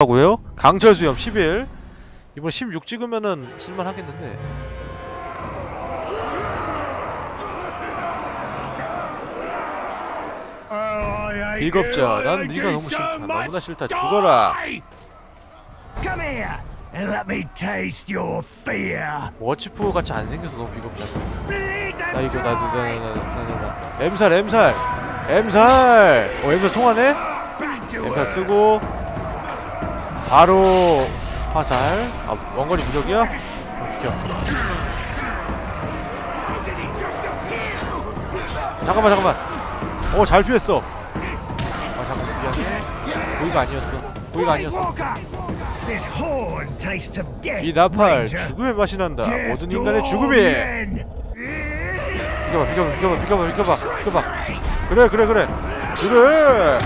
하고요. 강철 수염 11. 이번 16 찍으면은 쓸만 하겠는데. 일곱자, 난 네가 너무 싫다. 너무나 싫다. 죽어라. Come here and let me taste your fear. 워치프 같이 안 생겨서 너무 비겁잖아. 나 이거 나나나나나 엠살 엠살 엠살. 어 엠살 통하네? 엠살 쓰고 바로 화살. 아 원거리 무적이야? 어, 비켜. 잠깐만 잠깐만. 어잘 피했어. 아 잠깐만 미안해. 고의가 아니었어. 고의가 아니었어. 이 나팔. 죽음의 맛이 난다. 모든 인간의 죽음이. 비켜봐 비켜봐 비켜봐 비켜봐 비켜봐 비켜봐. 그래 그래 그래 그래.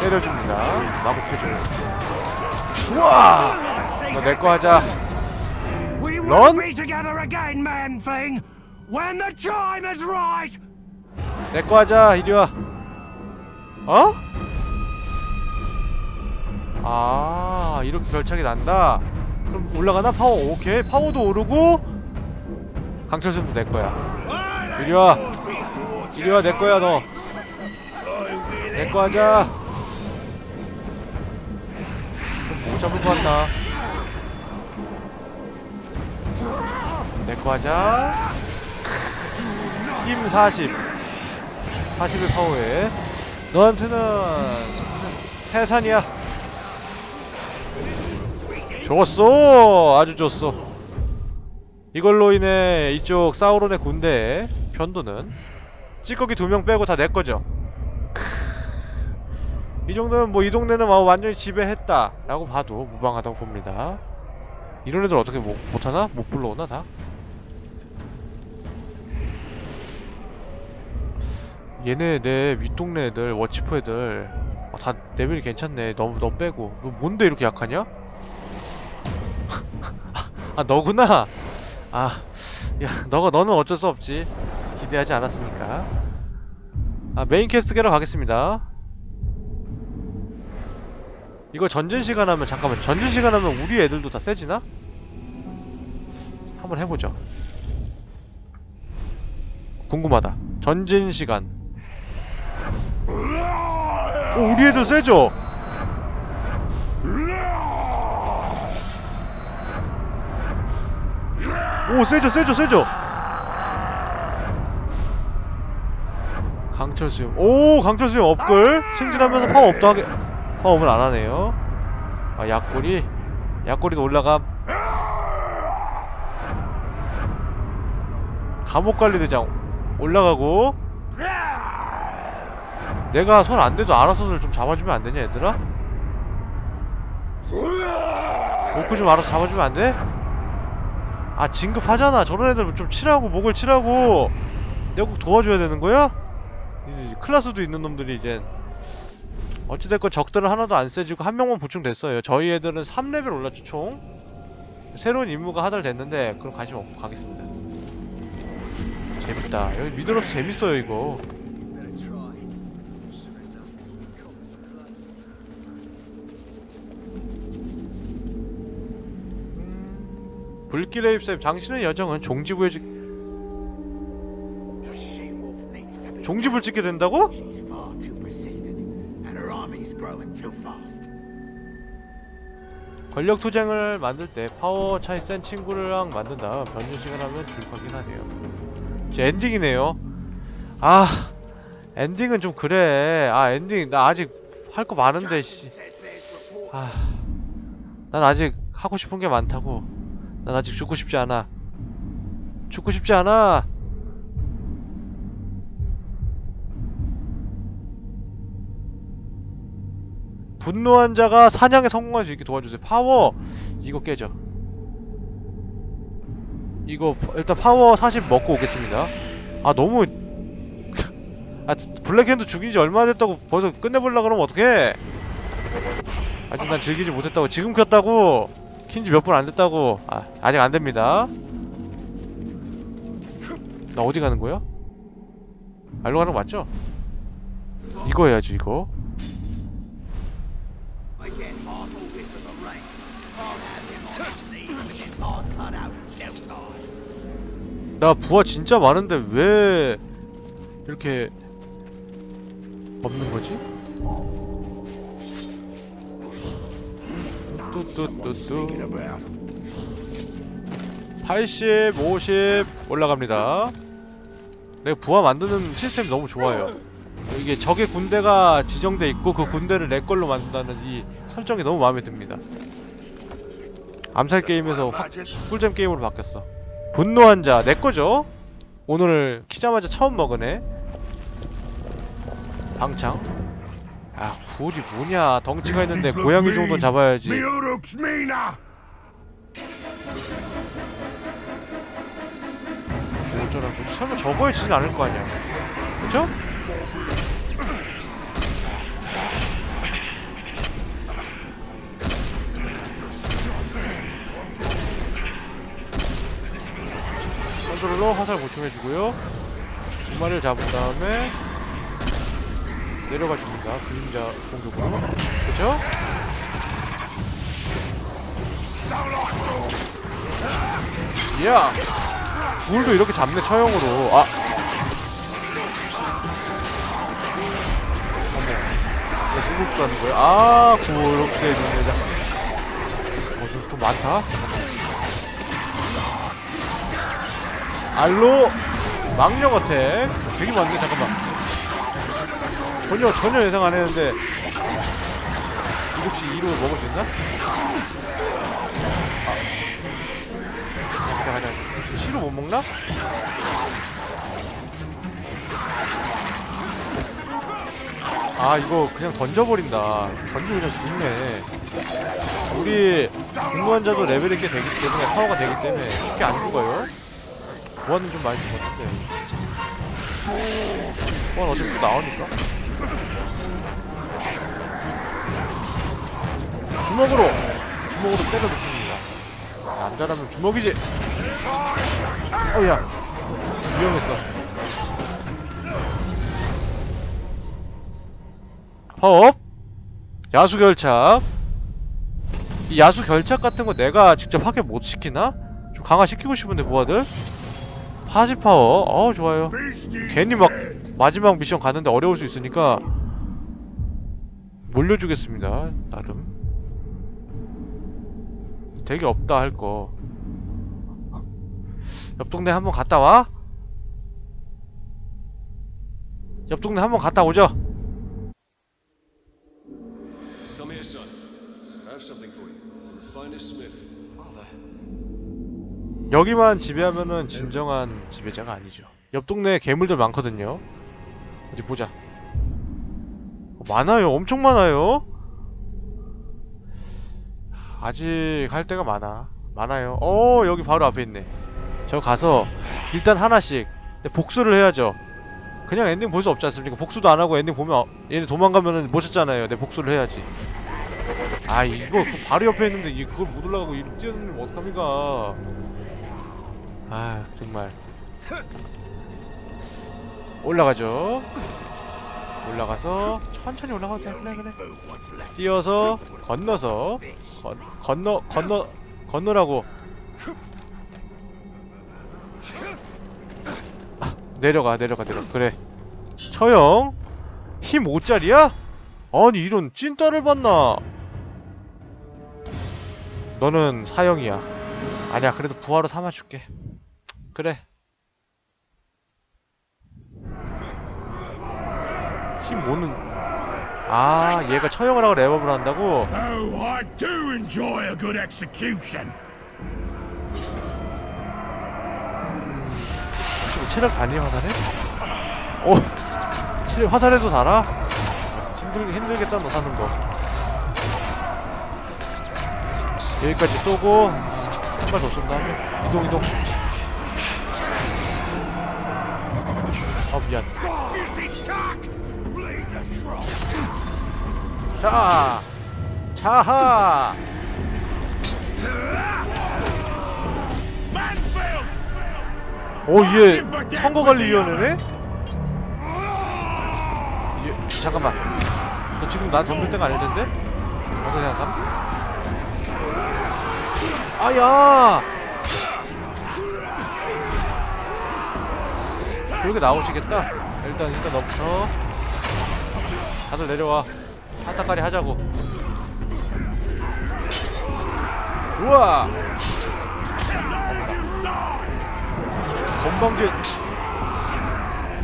때려줍니다. 마법 해줘. 우와. 너 내 거 하자. Right. 내거 하자. 이리 와. 어? 아 이렇게 결착이 난다. 그럼 올라가나 파워? 오케이 파워도 오르고 강철수도 내 거야. 이리 와. 이리 와 내 거야 너. 내 거 하자. 잡을 것 같나? 내거 하자. 힘 40. 41 파워에. 너한테는 해산이야. 좋았어. 아주 좋았어. 이걸로 인해 이쪽 사우론의 군대의 편도는 찌꺼기 두 명 빼고 다 내 거죠. 이 정도면 뭐 이 동네는 뭐 완전히 지배했다 라고 봐도 무방하다고 봅니다. 이런 애들 어떻게 못, 못하나? 못 불러오나 다? 얘네 내 윗동네 애들 워치프 애들 아, 다 레벨이 괜찮네 너, 너 빼고 너 뭔데 이렇게 약하냐? 아 너구나 아 야 너가 너는 어쩔 수 없지 기대하지 않았으니까 아 메인 캐스트 게러 가겠습니다 이거 전진 시간 하면 잠깐만 전진 시간 하면 우리 애들도 다 세지나? 한번 해보죠. 궁금하다. 전진 시간. 오 우리 애들 세죠? 오 세죠 세죠 세죠? 강철 수염. 오 강철 수염 업글 승진하면서 파워 업도 하게 파워업을 안 하네요. 아 약골이? 약골이도 올라감. 감옥 관리대장 올라가고. 내가 손 안 대도 알아서 좀 잡아주면 안 되냐 얘들아? 목구 좀 알아서 잡아주면 안 돼? 아 진급하잖아. 저런 애들 좀 치라고 목을 치라고. 내가 꼭 도와줘야 되는 거야? 클라스도 있는 놈들이 이제 어찌됐건 적들은 하나도 안 세지고 한 명만 보충됐어요. 저희 애들은 3레벨 올랐죠 총? 새로운 임무가 하달됐는데 그럼 관심 없고 가겠습니다. 재밌다. 여기 미드로스 재밌어요 이거. 불길의 잎샘 당신의 여정은 종지부에 지... 종지부를 찍게 된다고? 권력 투쟁을 만들 때 파워 차이 센 친구랑 만든 다음 변신식을 하면 줄거긴 하네요. 이제 엔딩이네요. 아 엔딩은 좀 그래. 아 엔딩 나 아직 할 거 많은데 씨. 아, 난 아직 하고 싶은 게 많다고. 난 아직 죽고 싶지 않아. 죽고 싶지 않아. 분노한 자가 사냥에 성공할 수 있게 도와주세요. 파워 이거 깨져. 이거 파- 일단 파워 40 먹고 오겠습니다. 아 너무 아 블랙핸드 죽인 지 얼마나 됐다고 벌써 끝내보려 그러면 어떡해? 아직 난 즐기지 못했다고 지금 켰다고 킨지 몇 분 안 됐다고 아 아직 안 됩니다. 나 어디 가는 거야? 알로 가는 거 맞죠? 이거 해야지 이거 나 부하 진짜 많은데 왜 이렇게 없는 거지? 뚜뚜뚜뚜 80, 50 올라갑니다. 내가 부하 만드는 시스템이 너무 좋아요. 이게 적의 군대가 지정돼 있고 그 군대를 내 걸로 만든다는 이 설정이 너무 마음에 듭니다. 암살 게임에서 확 꿀잼 게임으로 바뀌었어. 분노한 자, 내 거죠? 오늘 키자마자 처음 먹으네. 방창. 아, 굴이 뭐냐. 덩치가 있는데 고양이 정도는 잡아야지. 어쩌라고. 설마 저거에 지진 않을 거 아니야. 그쵸? 컨트롤러 화살 보충해주고요. 두 마리를 잡은 다음에 내려가 줍니다. 그림자 공격으로. 그쵸? 이야! 굴도 이렇게 잡네 처형으로 아 어머 수급도 하는 거야 아 그렇게 됩니다 어 좀 좀 많다 알로 망령 어택. 되게 많네 잠깐만. 전혀 전혀 예상 안 했는데. 7시 2로 먹을 수 있나? 가자 가자 시로 못 먹나? 아 이거 그냥 던져버린다. 던지고 그냥 죽네. 우리 공무원자도 레벨이 꽤 되기 때문에 파워가 되기 때문에 쉽게 안 죽어요 구원은 좀 많이 죽었는데. 구원 또 나오니까. 주먹으로 주먹으로 때려 눕힙니다. 남자라면 주먹이지. 어야. 위험했어. 파업. 야수 결착. 이 야수 결착 같은 거 내가 직접 확인 못 시키나? 좀 강화시키고 싶은데 부하들 40 파워 어우 좋아요 괜히 막. 마지막 미션 가는데 어려울 수 있으니까 몰려주겠습니다 나름 되게 없다 할거 옆 동네 한번 갔다 와? 옆 동네 한번 갔다 오죠 Come here, son. I have something for you. The finest smith. 여기만 지배하면은 진정한 지배자가 아니죠. 옆 동네에 괴물들 많거든요. 어디 보자. 어, 많아요. 엄청 많아요. 아직 할 데가 많아. 많아요. 어 여기 바로 앞에 있네. 저 가서 일단 하나씩 복수를 해야죠. 그냥 엔딩 볼 수 없지 않습니까? 복수도 안 하고 엔딩 보면 어, 얘네 도망가면은 못 찾잖아요. 내 복수를 해야지. 아 이거 그 바로 옆에 있는데 이 그걸 못 올라가고 이렇게 뛰어다니면 어떡합니까 아 정말. 올라가죠. 올라가서 천천히 올라가도 돼. 그래 그래. 뛰어서 건너서 건, 건너 건너 건너라고. 아, 내려가 내려가 내려 그래. 처형 힘 5짜리야? 아니 이런 찐따를 봤나? 너는 사형이야. 아니야 그래도 부하로 삼아줄게 그래 힘 5는 아 얘가 처형을 하고 랩업을 한다고? Oh, I do enjoy a good execution. 체력 단위 화살해? 오 체력 화살해도 살아? 힘들, 힘들겠다 너 사는 거 여기까지 쏘고 한 발 더 쏜 다음에 이동 이동 자 자하! 오얘 선거관리위원회네? 얘 잠깐만 너 지금 나 덤빌 때가 아닐 텐데? 어서 생각함? 아야! 그렇게 나오시겠다. 일단 일단 너부터 다들 내려와. 한타까리 하자고. 좋아. 건방진.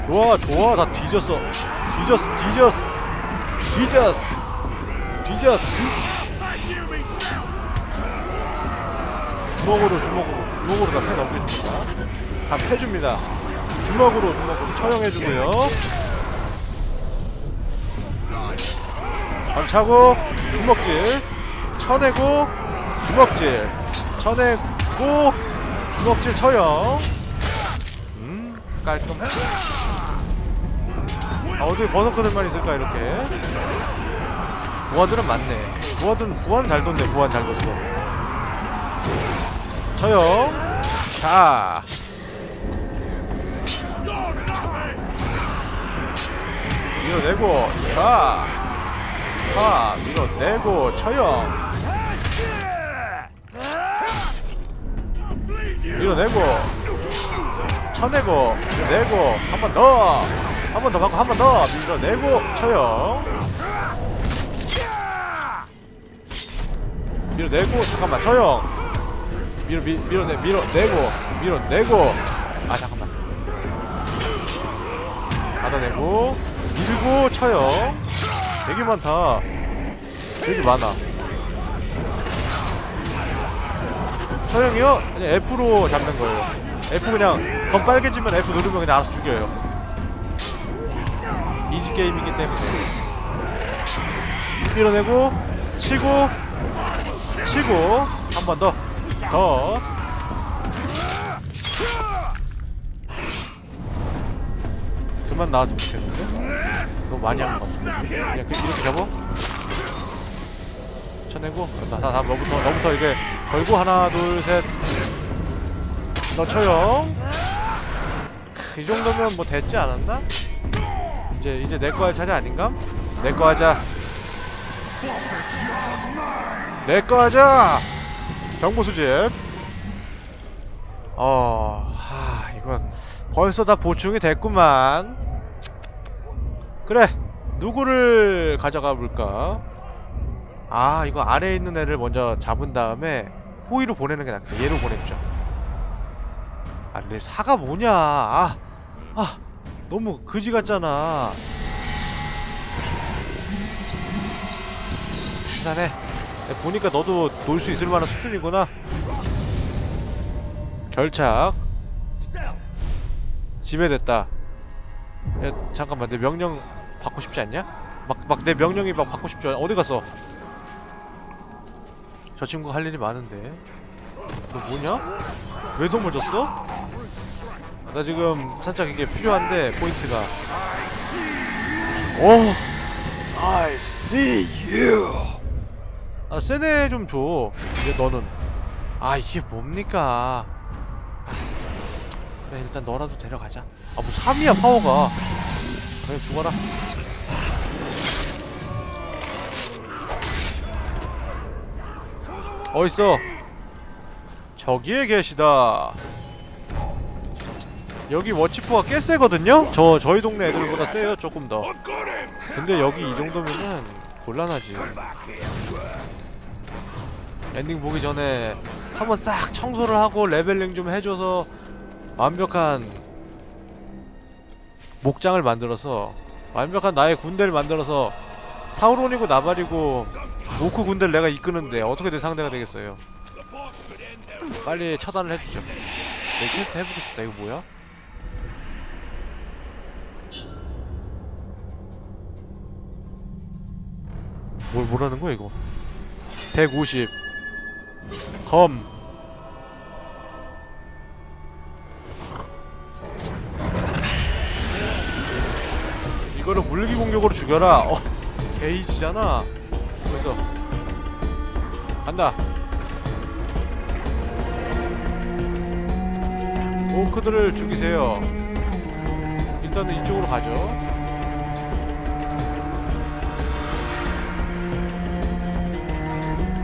좋아 좋아 다 뒤졌어. 뒤졌어 뒤졌어 뒤졌어 뒤졌어. 주먹으로 주먹으로 주먹으로 다 패 넘겨줍니다. 다 패줍니다. 주먹으로 주먹으로 처형해주고요. 방차고 주먹질 쳐내고 주먹질 쳐내고 주먹질 처형. 음 깔끔. 아 어디 버섯크들만 있을까 이렇게. 부하들은 많네. 부하들은 부하는 잘 뒀네. 부하는 잘 뒀어. 저요. 자. 밀어내고, 자. 자, 밀어내고, 처형. 밀어내고, 쳐내고, 밀어내고, 한 번 더. 한 번더 받고, 한 번 더. 밀어내고, 처형. 밀어내고, 잠깐만, 처형. 밀어 밀, 밀어내 밀어내고 밀어내고 아 잠깐만 받아내고 밀고 쳐요 되게 많다. 되게 많아. 처형이요? 그냥 F로 잡는 거예요. F 그냥 더 빨개지면 F 누르면 그냥 알아서 죽여요. 이지 게임이기 때문에. 밀어내고 치고 치고 한 번 더. 더. 그만 좋 너무 많이 한것 같은데? 그냥 그- 이렇게 잡아? 쳐내고 나, 나, 나 너부터 너부터 이게 걸고 하나 둘셋 너 쳐요 크, 이 정도면 뭐 됐지 않았나? 이제 이제 내 거 할 차례 아닌가? 내 거 하자 내 거 하자 정보 수집. 어, 하, 이거 벌써 다 보충이 됐구만. 그래, 누구를 가져가 볼까? 아, 이거 아래에 있는 애를 먼저 잡은 다음에 호위로 보내는 게 낫겠다. 얘로 보냈죠. 아, 근데 사가 뭐냐? 아, 아, 너무 그지 같잖아. 일단해. 야, 보니까 너도 놀 수 있을 만한 수준이구나. 결착. 지배됐다. 야, 잠깐만, 내 명령 받고 싶지 않냐? 막, 막 내 명령이 막 받고 싶지 않아. 어디 갔어? 저 친구 할 일이 많은데. 너 뭐냐? 왜 도움을 줬어? 나 지금 살짝 이게 필요한데, 포인트가. 오! I see you! 아 세네 좀 줘. 이제 너는 아 이게 뭡니까? 아, 그래 일단 너라도 데려가자. 아뭐 3이야 파워가. 그래 죽어라. 어딨어? 저기에 계시다. 여기 워치포가 꽤 세거든요? 저 저희 동네 애들보다 세요 조금 더. 근데 여기 이 정도면은 곤란하지. 엔딩 보기 전에 한번 싹 청소를 하고 레벨링 좀 해줘서 완벽한 목장을 만들어서 완벽한 나의 군대를 만들어서 사우론이고 나발이고 모크 군대를 내가 이끄는데 어떻게 내 상대가 되겠어요? 빨리 처단을 해주죠. 내 퀘스트 해보고 싶다. 이거 뭐야? 뭘 뭐라는 거야 이거? 150 검 이거를 물기 공격으로 죽여라. 어 게이지잖아. 그래서 간다. 오크들을 죽이세요. 일단은 이쪽으로 가죠.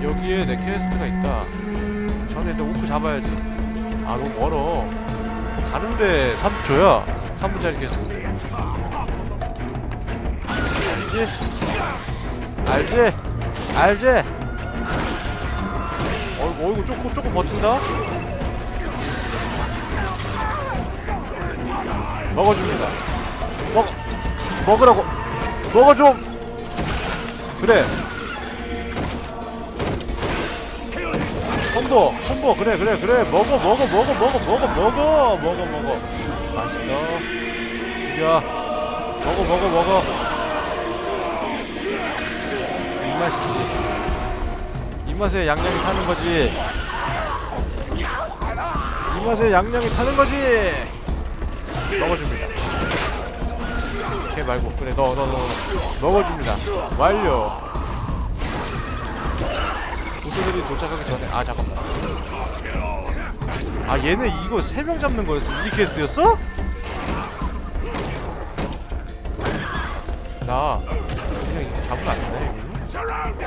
여기에 내 퀘스트가 있다. 전에 일단 오크 잡아야지. 아 너무 멀어. 가는데 3초야. 3분짜리 퀘스트 알지? 알지? 알지? 어이구, 어이구, 조금, 조금 버틴다? 먹어줍니다. 먹, 먹으라고. 먹어줘! 그래. 콤보, 콤보, 그래, 그래, 그래. 먹어, 먹어, 먹어, 먹어, 먹어, 먹어, 먹어, 먹어. 맛있어. 이겨. 먹어, 먹어, 먹어. 이 맛이지. 이 맛에 양념이 타는 거지. 이 맛에 양념이 타는 거지. 먹어줍니다. 걔 말고 그래 너 너 너 먹어줍니다. 완료. 고수들이 도착하기 전에 아 잠깐만. 아 얘네 이거 세명 잡는 거였어? 이 퀘스트였어? 나 그냥 잡으면 안 되네 잠깐만.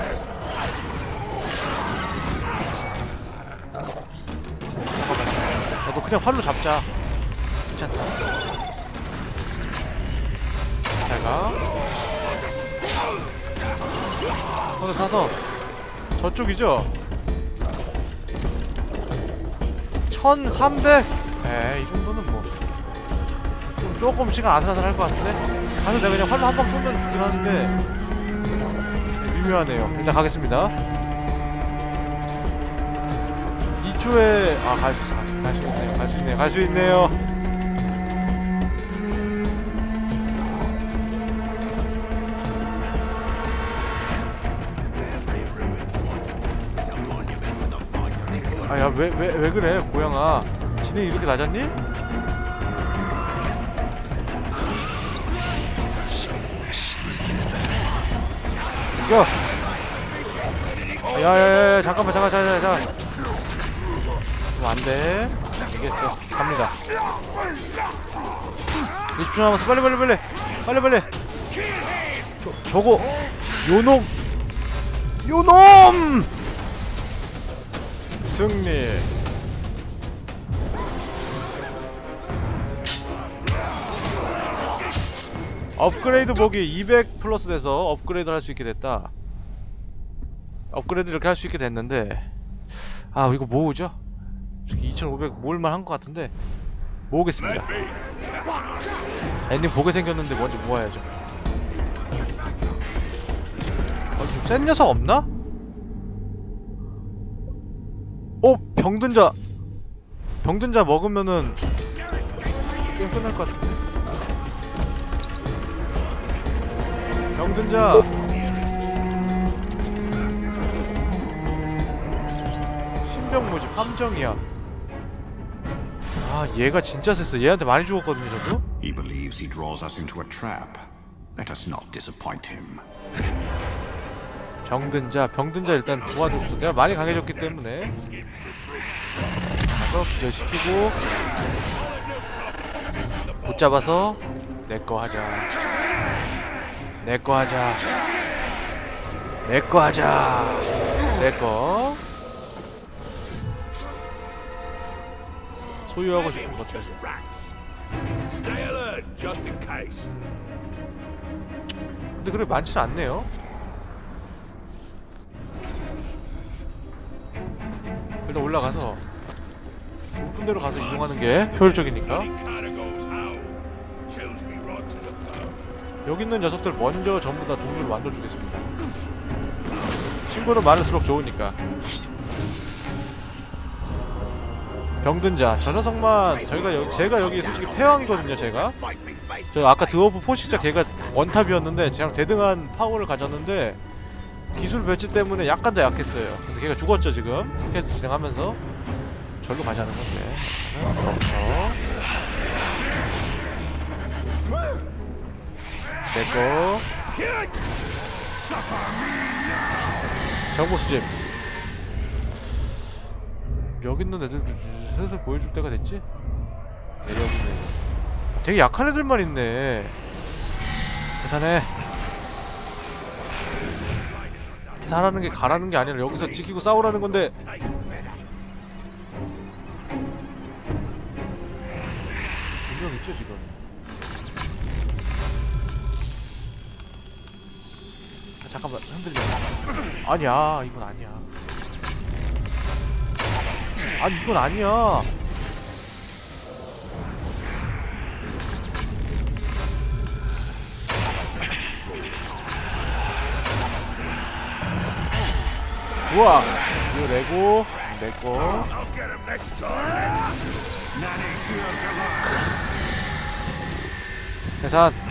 야, 너 그냥 활로 잡자. 괜찮다. 잘가. 손을 사서. 저쪽이죠? 1300? 에이 이 정도는 뭐 좀 조금 시간 아슬아슬 할 것 같은데? 가서 내가 그냥 활로 한 방 쏘면 죽긴 하는데 미묘하네요. 일단 가겠습니다. 2초에 아 갈수 있어. 갈수 있네요. 갈 수 있네요. 갈 수 있네요. 아야 왜 왜 왜 그래 고양아? 진행이 이렇게 낮았니? 이겨 야야야 잠깐만 잠깐 잠깐 잠깐 안돼. 알겠어. 갑니다. 20초 남았어. 빨리 빨리 빨리. 빨리 빨리. 저, 저거. 요놈. 요놈! 승리 업그레이드 복이 200 플러스 돼서 업그레이드 할수 있게 됐다 업그레이드 이렇게 할 수 있게 됐는데 아 이거 모으죠? 2500 모을만 한 것 같은데 모으겠습니다 엔딩 보게 생겼는데 먼저 모아야죠 어, 좀센 녀석 없나? 어? 병든 자 병든 자 먹으면은 게임 끝날 것 같은데 병든 자. 신병 모집 함정이야. 아 얘가 진짜 셌어. 얘한테 많이 죽었거든요 저도. He believes he draws us into a trap. Let us not disappoint him. 병든 자 병든 자 일단 도와줬어. 내가 많이 강해졌기 때문에. 가서 기절시키고. 붙잡아서 내 거 하자 내 거 하자. 내 거 하자. 내거 소유하고 싶은 것들. 근데 그래 많지는 않네요. 일단 올라가서 높은 데로 가서 이동하는 게 효율적이니까 여기 있는 녀석들 먼저 전부 다 동료로 만들어주겠습니다. 친구는 많을수록 좋으니까. 병든 자, 저 녀석만 저희가 여기 제가 여기 솔직히 패왕이거든요, 제가. 저 아까 드워프 포식자 걔가 원탑이었는데 그냥 대등한 파워를 가졌는데 기술 배치 때문에 약간 더 약했어요. 근데 걔가 죽었죠 지금 퀘스트 진행하면서 절로 가자는 건데. 그렇죠. 내거 정보 수집. 음, 여기 있는 애들도 슬슬 보여줄 때가 됐지? 네, 여기네. 되게 약한 애들만 있네. 괜찮네. 사라는 게 가라는 게 아니라 여기서 지키고 싸우라는 건데 분명 있죠 지금 잠깐만 흔들려 아니야 이건 아니야. 아니 이건 아니야. 우와 이거 레고 time. 계산